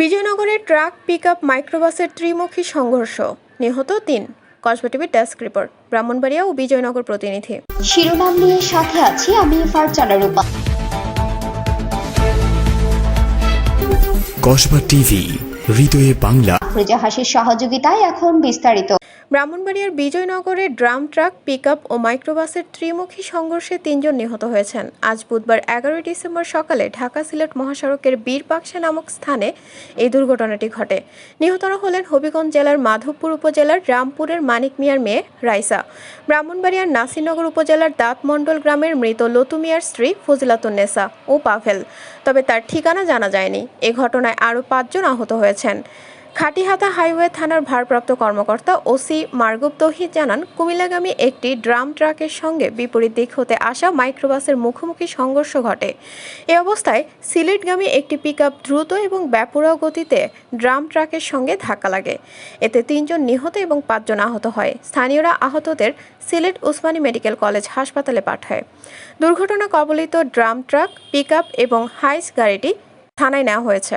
বিজয়নগরের truck pick up মাইক্রোবাসের ত্রিমুখী সংঘর্ষ। নিহত তিন। কসবা টিভির ডেস্ক রিপোর্ট। ব্রাহ্মণবাড়িয়া ও বিজয়নগর প্রতিনিধি। শিরোনাম নিয়ে সাথে আছি আমি ফারজানা রূপা। কসবা টিভি হৃদয়ে বাংলা। সহযোগিতায় এখন বিস্তারিত। ব্রাহ্মণবাড়িয়ার বিজয়নগরে ড্রাম ট্রাক পিকআপ ও মাইক্রোবাসের ত্রিমুখী সংঘর্ষে তিনজন নিহত হয়েছেন। আজ বুধবার এগারোই ডিসেম্বর সকালে ঢাকা সিলেট মহাসড়কের বীরপাকসা নামক স্থানে এই দুর্ঘটনাটি ঘটে। নিহতরা হলেন হবিগঞ্জ জেলার মাধবপুর উপজেলার রামপুরের মানিক মিয়ার মেয়ে রাইসা। ব্রাহ্মণবাড়িয়ার নাসিরনগর উপজেলার দাঁতমণ্ডল গ্রামের মৃত লতু মিয়ার স্ত্রী ফজিলাতুন্নেসা ও পাভেল। তবে তার ঠিকানা জানা যায়নি। এ ঘটনায় আরও পাঁচজন আহত হয়েছেন খাটিহাতা হাইওয়ে থানার ভারপ্রাপ্ত কর্মকর্তা ওসি মার্গুব তহিদ জানান, কুমিল্লাগামী একটি ড্রাম ট্রাকের সঙ্গে বিপরীত দিক হতে আসা মাইক্রোবাসের মুখোমুখি সংঘর্ষ ঘটে। এ অবস্থায় সিলেটগামী একটি পিকআপ দ্রুত এবং ব্যাপরোয়া গতিতে ড্রাম ট্রাকের সঙ্গে ধাক্কা লাগে। এতে তিনজন নিহত এবং পাঁচজন আহত হয়। স্থানীয়রা আহতদের সিলেট উসমানী মেডিকেল কলেজ হাসপাতালে পাঠায়। দুর্ঘটনা কবলিত ড্রাম ট্রাক, পিকআপ এবং হাইস গাড়িটি থানায় নেওয়া হয়েছে।